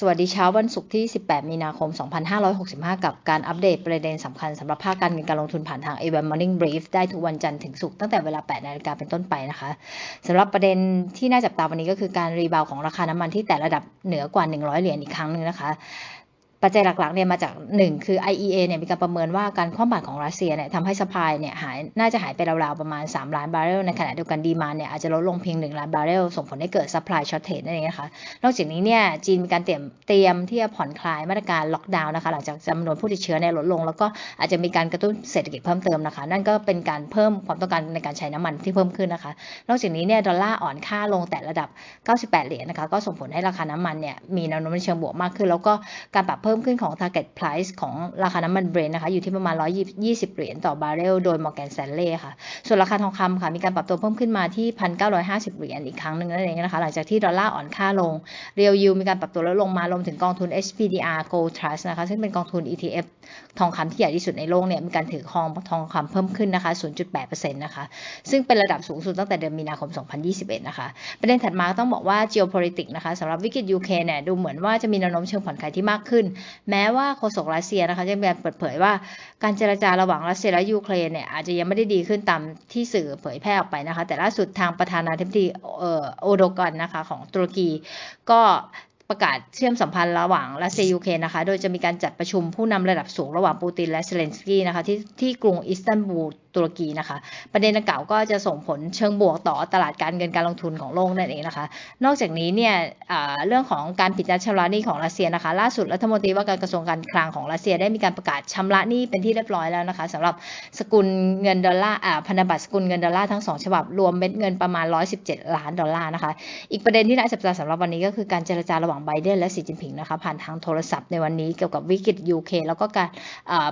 สวัสดีเช้าวันศุกร์ที่ 18 มีนาคม 2565 กับการอัปเดตประเด็นสำคัญสำหรับภาคการเงินการลงทุนผ่านทาง AWM Morning Brief ได้ทุกวันจันทร์ถึงศุกร์ตั้งแต่เวลา 8 นาฬิกาเป็นต้นไปนะคะสำหรับประเด็นที่น่าจับตาวันนี้ก็คือการรีบาวของราคาน้ำมันที่แต่ระดับเหนือกว่า 100 เหรียญอีกครั้งหนึ่งนะคะ ปัจจัยหลักๆเนี่ยมาจาก 1 คือ IEA เนี่ยมีการประเมินว่าการคว่ำบาตรของรัสเซียเนี่ยทำให้สปายเนี่ยหายน่าจะหายไปราวๆประมาณ 3 ล้านบาร์เรลในขณะเดียวกันดีมานเนี่ยอาจจะลดลงเพียง 1 ล้านบาร์เรลส่งผลให้เกิดซัพพลายช็อตเทรดนั่นเองนะคะนอกจากนี้เนี่ยจีนมีการเตรียมเตรียมที่จะผ่อนคลายมาตรการล็อกดาวน์นะคะหลังจากจำนวนผู้ติดเชื้อเนี่ยลดลง แล้วก็อาจจะมีการกระตุ้นเศรษฐกิจเพิ่มเติมนะคะ นั่นก็เป็นการเพิ่มความต้องการในการใช้น้ำมันที่เพิ่มขึ้นนะคะ นอกจากนี้เนี่ยดอลลาร์อ่อนค่าลงแต่ระดับ 98 เหรียญนะคะก็ส่งผลให้ราคาน้ำมันเนี่ยมีแนวโน้มในเชิงบวกมากขึ้น แล้วก็การปรับพิ่มขึ้นของ target price ของราคาน้ำมันเบรนท์นะคะ อยู่ที่ประมาณ 120 เหรียญต่อบาร์เรลโดย Morgan Stanley ค่ะ ส่วนราคาทองคำค่ะ มีการปรับตัวเพิ่มขึ้นมาที่ 1,950 เหรียญอีกครั้งหนึ่งนั่นเองนะคะ หลังจากที่ดอลลาร์อ่อนค่าลง Real Yield มีการปรับตัวลดลงมารวมถึงกองทุน SPDR Gold Trust นะคะ ซึ่งเป็นกองทุน ETF ทองคำที่ใหญ่ที่สุดในโลกเนี่ย มีการถือครองทองคำเพิ่มขึ้นนะคะ 0.8%นะคะ ซึ่งเป็นระดับสูงสุดตั้งแต่เดือนมีนาคม 2021 นะคะ ประเด็นถัดมาต้องบอกว่า geopolitics นะคะสำหรับวิกฤตยูเครนเนี่ยดูเหมือนว่าจะมีแนวโน้มเชิงผ่อนคลายที่มากขึ้นแม้ว่าโฆษกรัสเซียนะคะจะมีการเปิดเผยว่า การเจรจาระหว่างรัสเซียและยูเครนเนี่ยอาจจะยังไม่ได้ดีขึ้นตามที่สื่อเผยแพร่ออกไปนะคะ แต่ล่าสุดทางประธานาธิบดีโอโดกอนนะคะของตุรกีก็ประกาศเชื่อมสัมพันธ์ระหว่างรัสเซียยูเครนนะคะ โดยจะมีการจัดประชุมผู้นำระดับสูงระหว่างปูตินและเซเลนสกี้นะคะที่ที่กรุงอิสตันบูลตุรกีนะคะ ประเด็นดังกล่าวก็จะส่งผลเชิงบวกต่อตลาดการเงินการลงทุนของโลกนั่นเองนะคะ นอกจากนี้เนี่ยเรื่องของการผิดนัดชำระหนี้ของรัสเซียนะคะ ล่าสุดรัฐมนตรีว่าการกระทรวงการคลังของรัสเซียได้มีการประกาศชำระหนี้เป็นที่เรียบร้อยแล้วนะคะสำหรับสกุลเงินดอลลาร์พันธบัตรสกุลเงินดอลลาร์ทั้งสองฉบับรวมเม็ดเงินประมาณ 117 ล้านดอลลาร์นะคะ อีกประเด็นที่น่าจับตาสำหรับวันนี้ก็คือการเจรจาระหว่างไบเดนและสีจิ้นผิงนะคะผ่านทางโทรศัพท์ในวันนี้เกี่ยวกับวิกฤตยูเคแล้วก็การ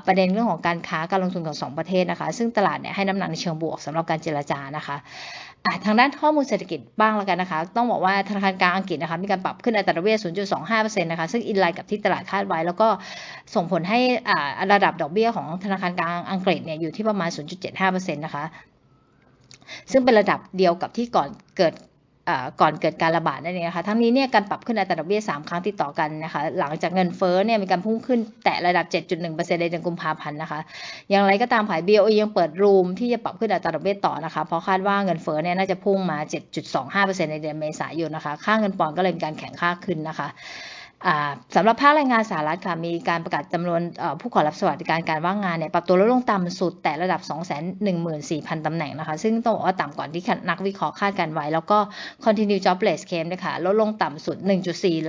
ประเด็นเรื่องของการค้าการลงทุนของ 2 ประเทศนะคะ ซึ่งตลาดเนี่ยให้น้ำหนักในเชิงบวกสำหรับการเจรจานะคะทางด้านข้อมูลเศรษฐกิจบ้างแล้วกันนะคะ ต้องบอกว่าธนาคารกลางอังกฤษนะคะมีการปรับขึ้นอัตราดอกเบี้ย 0.25%นะคะซึ่งอินไลน์กับที่ตลาดคาดไว้ แล้วก็ส่งผลให้ระดับดอกเบี้ยของธนาคารกลางอังกฤษเนี่ยอยู่ที่ประมาณ 0.75%นะคะซึ่งเป็นระดับเดียวกับที่ก่อนเกิด ก่อนเกิดการระบาดนั่นเองนะคะทั้งนี้เนี่ยการปรับขึ้นอัตราดอกเบี้ย 3 ครั้งติดต่อกันนะคะหลังจากเงินเฟ้อเนี่ยมีการพุ่งขึ้นแตะระดับ 7.1%ในเดือนกุมภาพันธ์นะคะอย่างไรก็ตามผาย BOE ยังเปิดรูมที่จะปรับขึ้นอัตราดอกเบี้ยต่อนะคะเพราะคาดว่าเงินเฟ้อเนี่ยน่าจะพุ่งมา 7.25%ในเดือนเมษายนนะคะค่าเงินปอนด์ก็เลยมีการแข็งค่าขึ้นนะคะ สำหรับภาคแรงงานสหรัฐค่ะมีการประกาศจำนวนผู้ขอรับสวัสดิการการว่างงานเนี่ยปรับตัวลดลงต่ำสุดแต่ระดับ 214,000 ตำแหน่งนะคะ ซึ่งต้องบอกว่าต่ำกว่าที่นักวิเคราะห์คาดการไว้ แล้วก็ continue jobless claim นะคะลดลงต่ำสุด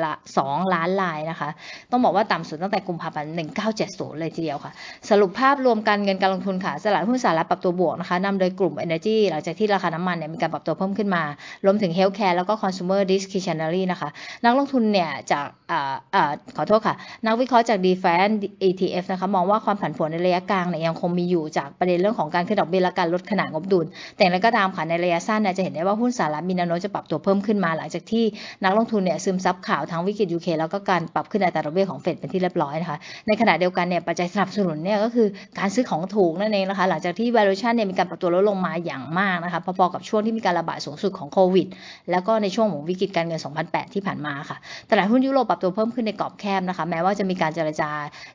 1.42ล้านรายนะคะ ต้องบอกว่าต่ำสุดตั้งแต่กุมภาพันธ์ 1970 เลยทีเดียวค่ะ สรุปภาพรวมการเงินการลงทุนค่ะตลาดหุ้นสหรัฐปรับตัวบวกนะคะนำโดยกลุ่ม energy หลังจากที่ราคาน้ำมันเนี่ยมีการปรับตัวเพิ่มขึ้นมารวมถึง healthcare แล้วก็ consumer discretionary นะคะนักลงทุนเนี่ยจากขอโทษค่ะ นักวิเคราะห์จาก d f a n ETF นะคะมองว่าความผันผวนในระยะกลางเนี่ยยังคงมีอยู่จากประเด็นเรื่องของการขึ้นดอกเบี้ยและการลดขนาดงบดุล แต่แล้วก็ตามค่ะในระยะสั้นเนี่ยจะเห็นได้ว่าหุ้นสหรัฐมีแนวโน้มจะปรับตัวเพิ่มขึ้นมาหลังจากที่นักลงทุนเนี่ยซึมซับข่าวทั้งวิกฤตยูเคแล้วก็การปรับขึ้นอัตราดอกเบี้ยของเฟดเป็นที่เรียบร้อยนะคะในขณะเดียวกันเนี่ยปัจจัยสนับสนุนเนี่ยก็คือการซื้อของถูกนั่นเองนะคะหลังจากที่ valuation เนี่ยมีการปรับตัวลดลงมาอย่างมากนะคะพอๆกับช่วงที่มีการระบาดสูงสุดของโควิดแล้วก็ในช่วงของวิกฤตการเงิน 2008 ที่ผ่านมาค่ะตลาดหุ้นยุโรปปรับตัววเพิ่มขึ้นในกรอบแคบนะคะ แม้ว่าจะมีการเจรจา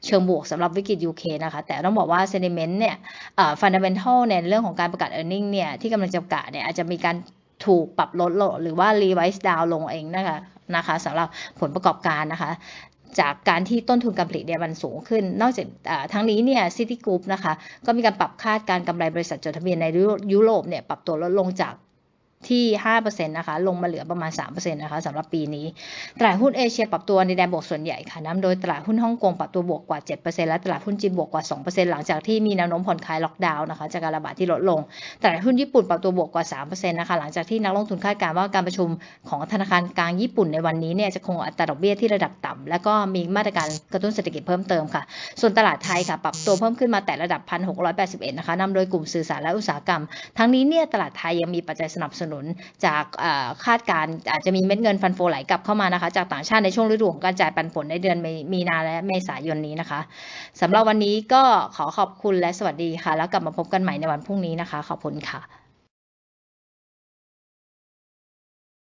เชิงบวกสำหรับวิกฤตยูเคนะคะ แต่ต้องบอกว่าเซนิเมนต์เนี่ยฟันเดเมนทัลในเรื่องของการประกาศเออร์เน็งเนี่ยที่กำลังจะประกาศเนี่ยอาจจะมีการถูกปรับลดลงหรือว่ารีไวซ์ดาวลงเองนะคะนะคะสำหรับผลประกอบการนะคะจากการที่ต้นทุนการผลิตเนี่ยมันสูงขึ้น นอกจากทั้งนี้เนี่ยซิตี้กรุ๊ปนะคะ ก็มีการปรับคาดการกำไรบริษัทจดทะเบียนในยุโรปเนี่ยปรับตัวลดลงจาก ที่ 5%นะคะลงมาเหลือประมาณ 3%นะคะสำหรับปีนี้ ตลาดหุ้นเอเชียปรับตัวในแดนบวกส่วนใหญ่ค่ะนำโดยตลาดหุ้นฮ่องกงปรับตัวบวกกว่า 7%และตลาดหุ้นจีนบวกกว่า 2%หลังจากที่มีแนวโน้มผ่อนคลายล็อกดาวน์นะคะจากการระบาดที่ลดลง ตลาดหุ้นญี่ปุ่นปรับตัวบวกกว่า 3%นะคะหลังจากที่นักลงทุนคาดการณ์ว่าการประชุมของธนาคารกลางญี่ปุ่นในวันนี้เนี่ยจะคงอัตราดอกเบี้ยที่ระดับต่ำแล้วก็มีมาตรการกระตุ้นเศรษฐกิจเพิ่มเติมค่ะ ส่วนตลาดไทยค่ะปรับตัวเพิ่มขึ้นมาแต่ระดับ 1,681นะคะนำโดยกลุ่มสื่อสารและอุตสาหกรรม ทั้งนี้เนี่ยตลาดไทยยังมีปัจจัยสนับสนุนจากคาดการอาจจะมีเม็ดเงินฟันโฟไหลกลับเข้ามานะคะ จากต่างชาติในช่วงฤดูของการจ่ายปันผลในเดือนมีนาและเมษายนนี้นะคะสำหรับวันนี้ก็ขอขอบคุณและสวัสดีค่ะ แล้วกลับมาพบกันใหม่ในวันพรุ่งนี้นะคะ ขอบคุณค่ะ